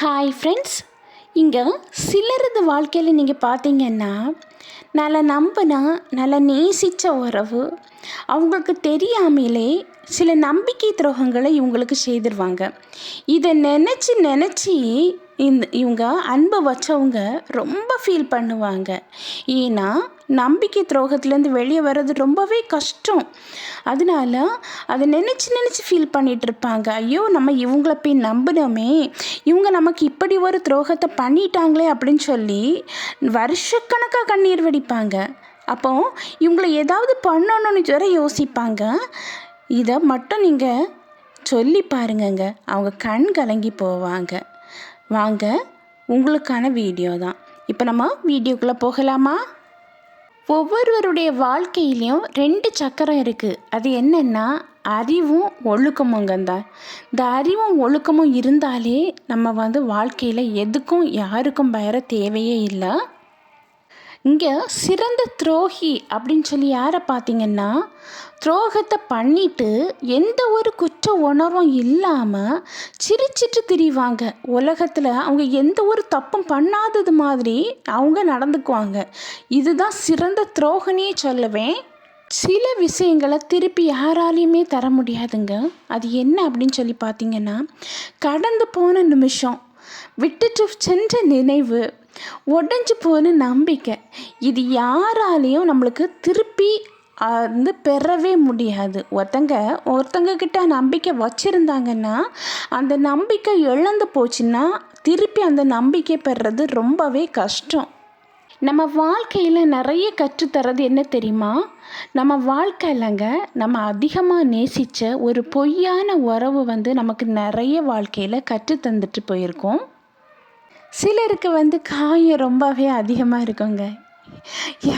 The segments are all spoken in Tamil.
ஹாய் ஃப்ரெண்ட்ஸ் இங்கே சிலரது வாழ்க்கையில் நீங்கள் பார்த்தீங்கன்னா நல்லா நம்பினா நல்லா நேசித்த உறவு அவங்களுக்கு தெரியாமலே சில நம்பிக்கை துரோகங்களை இவங்களுக்கு செய்திருவாங்க. இதை நினச்சி நினச்சி இந்த இவங்க அன்பை வச்சவங்க ரொம்ப ஃபீல் பண்ணுவாங்க. ஏன்னா நம்பிக்கை துரோகத்துலேருந்து வெளியே வர்றது ரொம்பவே கஷ்டம். அதனால அதை நினச்சி நினச்சி ஃபீல் பண்ணிகிட்டு இருப்பாங்க. ஐயோ நம்ம இவங்கள போய் நம்பினோமே. இவங்க நமக்கு இப்படி ஒரு துரோகத்தை பண்ணிட்டாங்களே அப்படின்னு சொல்லி வருஷக்கணக்காக கண்ணீர் வடிப்பாங்க. அப்போ இவங்கள ஏதாவது பண்ணணும்னு வர யோசிப்பாங்க. இதை மட்டும் நீங்கள் சொல்லி பாருங்கங்க. அவங்க கண் கலங்கி போவாங்க. வாங்க உங்களுக்கான வீடியோ தான். இப்போ நம்ம வீடியோக்குள்ளே போகலாமா? ஒவ்வொருவருடைய வாழ்க்கையிலையும் ரெண்டு சக்கரம் இருக்குது அது என்னென்னா அறிவும் ஒழுக்கமுங்க தான் இந்த அறிவும் ஒழுக்கமும் இருந்தாலே நம்ம வந்து வாழ்க்கையில் எதுக்கும் யாருக்கும் பயர தேவையே இல்லை. இங்கே சிறந்த துரோகி அப்படின்னு சொல்லி யாரை பார்த்தீங்கன்னா துரோகத்தை பண்ணிட்டு எந்த ஒரு குற்ற உணர்வும் இல்லாமல் சிரிச்சிட்டு திரிவாங்க. உலகத்தில் அவங்க எந்த ஒரு தப்பும் பண்ணாதது மாதிரி அவங்க நடந்துக்குவாங்க. இதுதான் சிறந்த துரோகனே சொல்லுவேன். சில விஷயங்களை திருப்பி யாராலையுமே தர முடியாதுங்க. அது என்ன அப்படின்னு சொல்லி பார்த்தீங்கன்னா கடந்து போன நிமிஷம் விட்டுட்டு சென்ற நினைவு உடஞ்சி போன நம்பிக்கை. இது யாராலையும் நம்மளுக்கு திருப்பி வந்து பெறவே முடியாது. ஒருத்தங்க ஒருத்தங்க கிட்ட நம்பிக்கை வச்சுருந்தாங்கன்னா அந்த நம்பிக்கை இழந்து போச்சுன்னா திருப்பி அந்த நம்பிக்கை பெறுறது ரொம்பவே கஷ்டம். நம்ம வாழ்க்கையில் நிறைய கற்றுத்தரது என்ன தெரியுமா? நம்ம வாழ்க்கையிலங்க நம்ம அதிகமாக நேசித்த ஒரு பொய்யான உறவு வந்து நமக்கு நிறைய வாழ்க்கையில் கற்று தந்துட்டு போயிருக்கோம். சிலருக்கு வந்து காயம் ரொம்பவே அதிகமாக இருக்குங்க.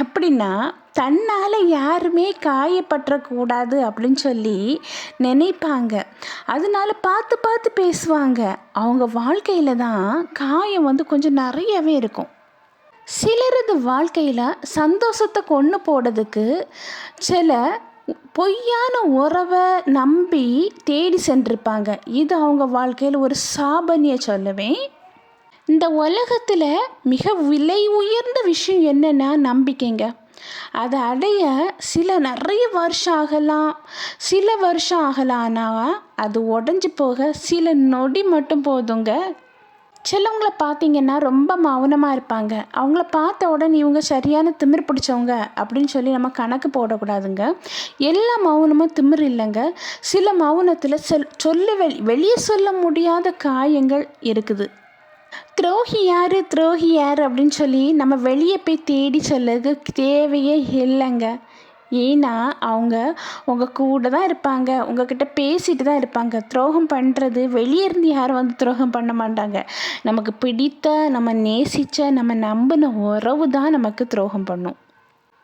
எப்படின்னா தன்னால் யாருமே காயப்பற்றக்கூடாது அப்படின்னு சொல்லி நினைப்பாங்க. அதனால பார்த்து பார்த்து பேசுவாங்க. அவங்க வாழ்க்கையில் தான் காயம் வந்து கொஞ்சம் நிறையவே இருக்கும். சிலரது வாழ்க்கையில் சந்தோஷத்தை கொண்டு போடுறதுக்கு சில பொய்யான உறவை நம்பி தேடி சென்றிருப்பாங்க. இது அவங்க வாழ்க்கையில் ஒரு சாபனியை சொல்லுவேன். இந்த உலகத்தில் மிக விலை உயர்ந்த விஷயம் என்னென்னா நம்பிக்கைங்க. அதை அடைய சில நிறைய வருஷம் ஆகலாம். சில வருஷம் ஆகலாம்னா அது உடஞ்சி போக சில நொடி மட்டும் போதுங்க. சிலவங்கள பார்த்தீங்கன்னா ரொம்ப மௌனமாக இருப்பாங்க. அவங்கள பார்த்த உடனே இவங்க சரியான திமிர் பிடிச்சவங்க அப்படின்னு சொல்லி நம்ம கணக்கு போடக்கூடாதுங்க. எல்லா மௌனமும் திமிர் இல்லைங்க. சில மௌனத்தில் சொல் சொல்ல வெளியே சொல்ல முடியாத காயங்கள் இருக்குது. துரோகி யார்? துரோகி யார்? அப்படின்னு சொல்லி நம்ம வெளியே போய் தேடி சொல்லது தேவையே இல்லைங்க. ஏன்னா அவங்க உங்கள் கூட தான் இருப்பாங்க. உங்ககிட்ட பேசிட்டு தான் இருப்பாங்க. துரோகம் பண்ணுறது வெளியே இருந்து யாரும் வந்து துரோகம் பண்ண மாட்டாங்க. நமக்கு பிடித்த நம்ம நேசித்த நம்ம நம்பின உறவு தான் நமக்கு துரோகம் பண்ணும்.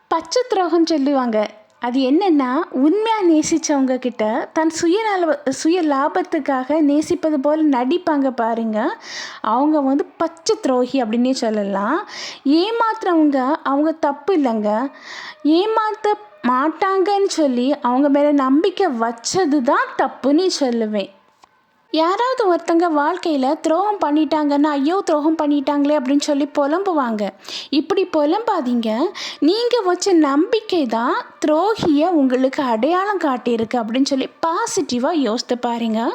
பச்சை துரோகம் சொல்லுவாங்க. அது என்னென்னா உண்மையாக நேசித்தவங்க கிட்ட தன் சுயநல சுய லாபத்துக்காக நேசிப்பது போல் நடிப்பாங்க பாருங்க. அவங்க வந்து பச்சை துரோகி அப்படின்னே சொல்லலாம். ஏமாத்துறவங்க அவங்க தப்பு இல்லைங்க. ஏமாற்ற மாட்டாங்கன்னு சொல்லி அவங்க மேலே நம்பிக்கை வச்சது தான் தப்புன்னு சொல்லுவேன். யாராவது ஒருத்தங்க வாழ்க்கையில் துரோகம் பண்ணிட்டாங்கன்னா ஐயோ துரோகம் பண்ணிட்டாங்களே அப்படின்னு சொல்லி புலம்புவாங்க. இப்படி புலம்பாதீங்க. நீங்கள் வச்ச நம்பிக்கை தான் துரோகியை உங்களுக்கு அடையாளம் காட்டியிருக்கு அப்படின்னு சொல்லி பாசிட்டிவாக யோசித்து பாருங்கள்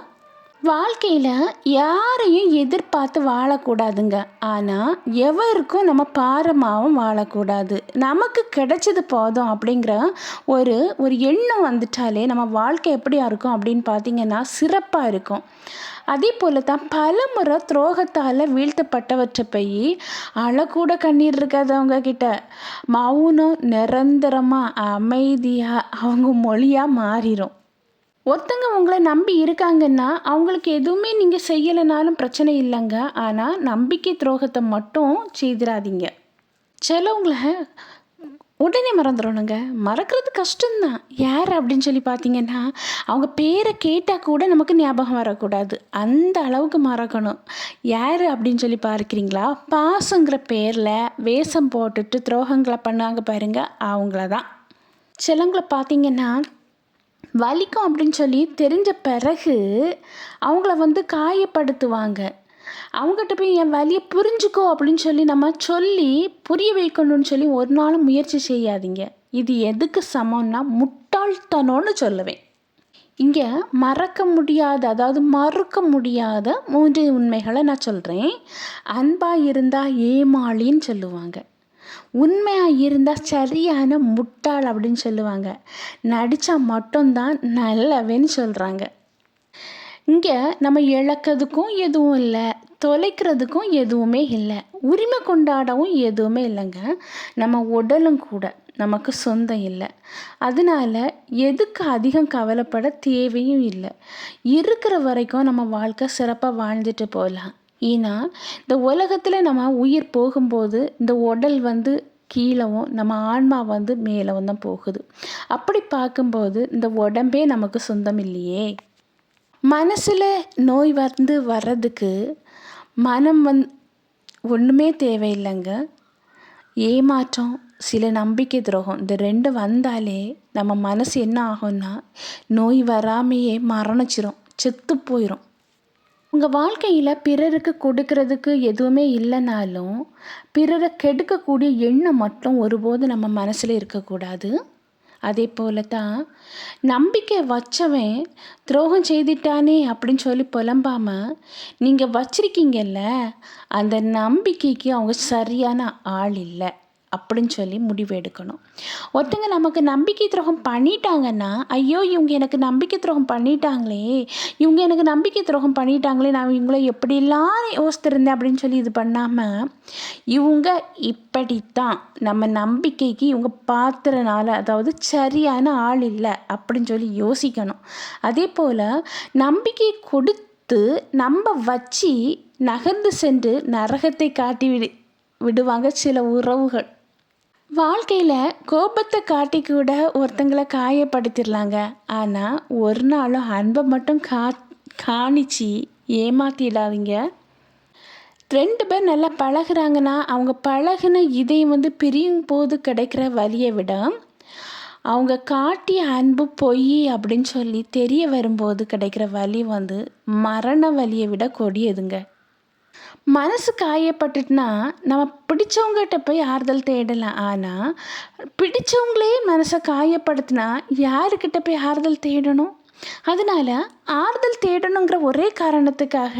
வாழ்க்கையில் யாரையும் எதிர்பார்த்து வாழக்கூடாதுங்க. ஆனால் எவருக்கும் நம்ம பாரமாகவும் வாழக்கூடாது. நமக்கு கிடைச்சது போதும் அப்படிங்கிற ஒரு ஒரு எண்ணம் வந்துட்டாலே நம்ம வாழ்க்கை எப்படியா இருக்கும் அப்படின்னு பார்த்தீங்கன்னா சிறப்பாக இருக்கும். அதே போல தான் பல முறை துரோகத்தால் வீழ்த்தப்பட்டவற்றை போய் அழக்கூட கண்ணீர் இருக்காதவங்க கிட்ட மௌனம் நிரந்தரமாக அமைதியாக அவங்க மொழியாக மாறிடும் ஒருத்தங்க உங்களை நம்பி இருக்காங்கன்னா அவங்களுக்கு எதுவுமே நீங்கள் செய்யலைனாலும் பிரச்சனை இல்லைங்க. ஆனால் நம்பிக்கை துரோகத்தை மட்டும் செய்திடாதீங்க சிலவங்களை உடனே மறந்துடணுங்க மறக்கிறது கஷ்டம்தான். யார் அப்படின்னு சொல்லி பார்த்தீங்கன்னா அவங்க பேரை கேட்டால் கூட நமக்கு ஞாபகம் வரக்கூடாது. அந்த அளவுக்கு மறக்கணும். யார் அப்படின்னு சொல்லி பார்க்குறீங்களா? பாசங்கிற பேரில் வேஷம் போட்டுட்டு துரோகங்களை பண்ணாங்க பாருங்கள் அவங்கள தான் சிலவங்களை பார்த்தீங்கன்னா வலிக்கும் அப்படின்னு சொல்லி தெரிஞ்ச பிறகு அவங்கள வந்து காயப்படுத்துவாங்க. அவங்ககிட்ட போய் என் வலியை புரிஞ்சுக்கோ அப்படின்னு சொல்லி நம்ம சொல்லி புரிய வைக்கணும்னு சொல்லி ஒரு நாளும் முயற்சி செய்யாதீங்க. இது எதுக்கு சமம்னா முட்டாள்தனம்னு சொல்லுவேன். இங்கே மறக்க முடியாத அதாவது மறுக்க முடியாத மூன்று உண்மைகளை நான் சொல்கிறேன் அன்பாக இருந்தால் ஏமாளின்னு சொல்லுவாங்க. உண்மையாக இருந்தால் சரியான முட்டாள் அப்படின்னு சொல்லுவாங்க. நடித்தா மட்டும்தான் நல்லவேன்னு சொல்கிறாங்க இங்கே நம்ம இழக்கிறதுக்கும் எதுவும் இல்லை தொலைக்கிறதுக்கும் எதுவுமே இல்லை உரிமை கொண்டாடவும் எதுவுமே இல்லைங்க. நம்ம உடலும் கூட நமக்கு சொந்தம் இல்லை. அதனால எதுக்கு அதிகம் கவலைப்பட தேவையும் இல்லை. இருக்கிற வரைக்கும் நம்ம வாழ்க்கை சிறப்பாக வாழ்ந்துட்டு போகலாம். ஏன்னா இந்த உலகத்தில் நம்ம உயிர் போகும்போது இந்த உடல் வந்து கீழவும் நம்ம ஆன்மா வந்து மேலவும் தான் போகுது. அப்படி பார்க்கும்போது இந்த உடம்பே நமக்கு சொந்தம் இல்லையே. மனசில் நோய் வந்து வர்றதுக்கு மனம் வந் ஒன்றுமே தேவையில்லைங்க. ஏமாற்றம் சில நம்பிக்கை துரோகம் இந்த ரெண்டு வந்தாலே நம்ம மனசு என்ன ஆகும்னா நோய் வராமையே மரணிச்சிரும் செத்து போயிடும் உங்கள் வாழ்க்கையில் பிறருக்கு கொடுக்கறதுக்கு எதுவுமே இல்லைனாலும் பிறரை கெடுக்கக்கூடிய எண்ணம் மட்டும் ஒருபோது நம்ம மனசில் இருக்கக்கூடாது. அதே போல தான் நம்பிக்கை வச்சவன் துரோகம் செய்துட்டானே அப்படின்னு சொல்லி புலம்பாமல் நீங்கள் வச்சிருக்கீங்கல்ல அந்த நம்பிக்கைக்கு அவங்க சரியான ஆள் இல்லை. அப்படின்னு சொல்லி முடிவு எடுக்கணும். ஒருத்தங்க நமக்கு நம்பிக்கை துரோகம் பண்ணிட்டாங்கன்னா ஐயோ இவங்க எனக்கு நம்பிக்கை துரோகம் பண்ணிட்டாங்களே இவங்க எனக்கு நம்பிக்கை துரோகம் பண்ணிட்டாங்களே நான் இவங்கள எப்படிலாம் யோசித்திருந்தேன் அப்படின்னு சொல்லி இது பண்ணாமல் இவங்க இப்படித்தான் நம்ம நம்பிக்கைக்கு இவங்க பாத்திரனால அதாவது சரியான ஆள் இல்லை அப்படின்னு சொல்லி யோசிக்கணும். அதே போல் நம்பிக்கை கொடுத்து நம்ம வச்சு நகர்ந்து சென்று நரகத்தை காட்டி விடு விடுவாங்க சில உறவுகள். வாழ்க்கையில் கோபத்தை காட்டி கூட ஒருத்தங்களை காயப்படுத்திடலாங்க. ஆனால் ஒரு நாளும் அன்பை மட்டும் கா காணிச்சு ஏமாத்திடாதீங்க. ரெண்டு பேர் நல்லா பழகுறாங்கன்னா அவங்க பழகின இதயம் வந்து பிரியும் போது கிடைக்கிற வழியை விட அவங்க காட்டிய அன்பு பொய் அப்படின்னு சொல்லி தெரிய வரும்போது கிடைக்கிற வலி வந்து மரண வலியை விட கொடியதுங்க. மனசு காயப்பட்டுட்டுனா நம்ம பிடிச்சவங்ககிட்ட போய் ஆறுதல் தேடலாம். ஆனால் பிடிச்சவங்களே மனசை காயப்படுத்தினா யாருக்கிட்ட போய் ஆறுதல் தேடணும்? அதனால் ஆறுதல் தேடணுங்கிற ஒரே காரணத்துக்காக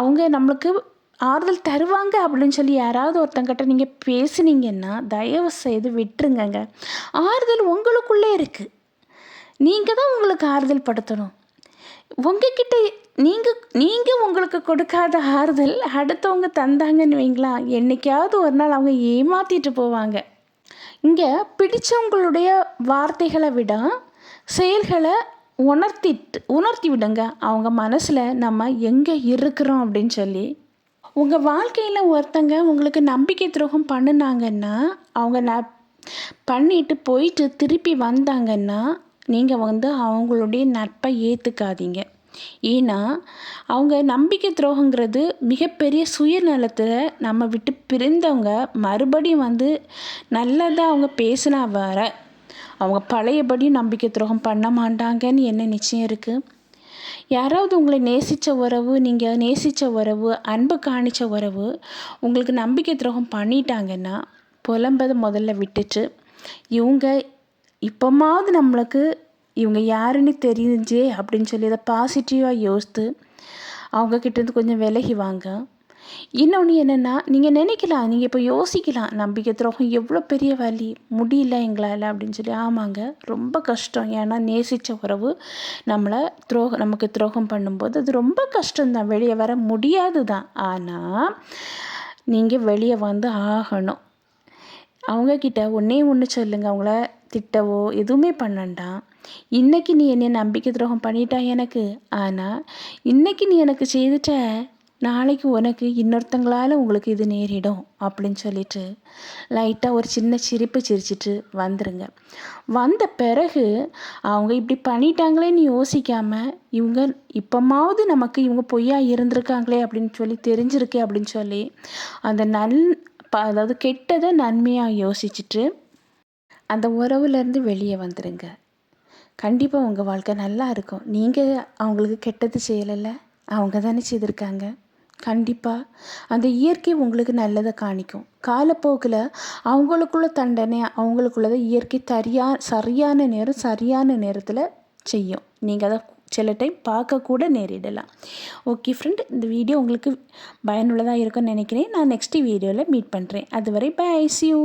அவங்க நம்மளுக்கு ஆறுதல் தருவாங்க அப்படின்னு சொல்லி யாராவது ஒருத்தங்கிட்ட நீங்கள் பேசுனீங்கன்னா தயவு செய்து விட்டுருங்கங்க. ஆறுதல் உங்களுக்குள்ளே இருக்குது நீங்கள் தான் உங்களுக்கு ஆறுதல் படுத்தணும். உங்ககிட்ட நீங்கள் நீங்கள் உங்களுக்கு கொடுக்காத ஆறுதல் அடுத்தவங்க தந்தாங்கன்னு வைங்களா? என்றைக்காவது ஒரு நாள் அவங்க ஏமாற்றிட்டு போவாங்க. இங்கே பிடிச்சவங்களுடைய வார்த்தைகளை விட செயல்களை உணர்த்திட்டு உணர்த்தி விடுங்க. அவங்க மனசில் நம்ம எங்கே இருக்கிறோம் அப்படின்னு சொல்லி. உங்கள் வாழ்க்கையில் ஒருத்தங்க உங்களுக்கு நம்பிக்கை துரோகம் பண்ணினாங்கன்னா அவங்க ந பண்ணிட்டு போயிட்டு திருப்பி வந்தாங்கன்னா நீங்கள் வந்து அவங்களுடைய நட்பை ஏற்றுக்காதீங்க ஏன்னா அவங்க நம்பிக்கை துரோகங்கிறது மிகப்பெரிய சுயநலத்தில் நம்ம விட்டு பிரிந்தவங்க மறுபடியும் வந்து நல்லதாக அவங்க பேசினா வர அவங்க பழையபடி நம்பிக்கை துரோகம் பண்ண மாட்டாங்கன்னு என்ன நிச்சயம் இருக்குது யாராவது உங்களை நேசித்த உறவு நீங்கள் நேசித்த உறவு அன்பு காணித்த உறவு உங்களுக்கு நம்பிக்கை துரோகம் பண்ணிட்டாங்கன்னா புலம்பதை முதல்ல விட்டுட்டு இவங்க இப்போமாவது நம்மளுக்கு இவங்க யாருன்னு தெரிஞ்சே அப்படின்னு சொல்லி அதை பாசிட்டிவாக யோசித்து அவங்கக்கிட்டேருந்து கொஞ்சம் விலகி வாங்க. இன்னொன்று என்னென்னா நீங்கள் நினைக்கலாம் நீங்கள் இப்போ யோசிக்கலாம் நம்பிக்கை துரோகம் எவ்வளோ பெரிய வலி முடியல எங்களால் அப்படின்னு சொல்லி. ஆமாங்க ரொம்ப கஷ்டம். ஏன்னா நேசித்த உறவு நம்மளை துரோகம் நமக்கு துரோகம் பண்ணும்போது அது ரொம்ப கஷ்டம்தான். வெளியே வர முடியாது தான் ஆனால் நீங்கள் வெளியே வந்து ஆகணும். அவங்கக்கிட்ட ஒன்றே ஒன்று சொல்லுங்கள் அவங்கள திட்டவோ எதுவுமே பண்ணண்டாம் இன்னைக்கு நீ என்னை நம்பிக்கை துரோகம் பண்ணிட்டா எனக்கு? ஆனால் இன்னைக்கு நீ எனக்கு செய்துட்ட நாளைக்கு உனக்கு இன்னொருத்தங்களால் உங்களுக்கு இது நேரிடும் அப்படின்னு சொல்லிட்டு லைட்டாக ஒரு சின்ன சிரிப்பு சிரிச்சிட்டு வந்துருங்க. வந்த பிறகு அவங்க இப்படி பண்ணிட்டாங்களேன்னு யோசிக்காமல் இவங்க இப்போமாவது நமக்கு இவங்க பொய்யா இருந்திருக்காங்களே அப்படின்னு சொல்லி தெரிஞ்சிருக்கே அப்படின்னு சொல்லி அந்த நல் அதாவது கெட்டதை நன்மையாக யோசிச்சுட்டு அந்த உறவுலேருந்து வெளியே வந்துடுங்க கண்டிப்பாக உங்கள் வாழ்க்கை நல்லா இருக்கும். நீங்கள் அவங்களுக்கு கெட்டது செய்யலைல்ல? அவங்க தானே செய்திருக்காங்க. கண்டிப்பாக அந்த இயற்கை உங்களுக்கு நல்லதை காணிக்கும். காலப்போக்கில் அவங்களுக்குள்ள தண்டனை அவங்களுக்குள்ளதை இயற்கை தரியா சரியான நேரம் சரியான நேரத்தில் செய்யும். நீங்கள் அதை சில டைம் பார்க்கக்கூட நேரிடலாம். ஓகே ஃப்ரெண்ட் இந்த வீடியோ உங்களுக்கு பயனுள்ளதாக இருக்கும்னு நினைக்கிறேன். நான் நெக்ஸ்ட் வீடியோவில் மீட் பண்ணுறேன் அதுவரை பை ஐசியூ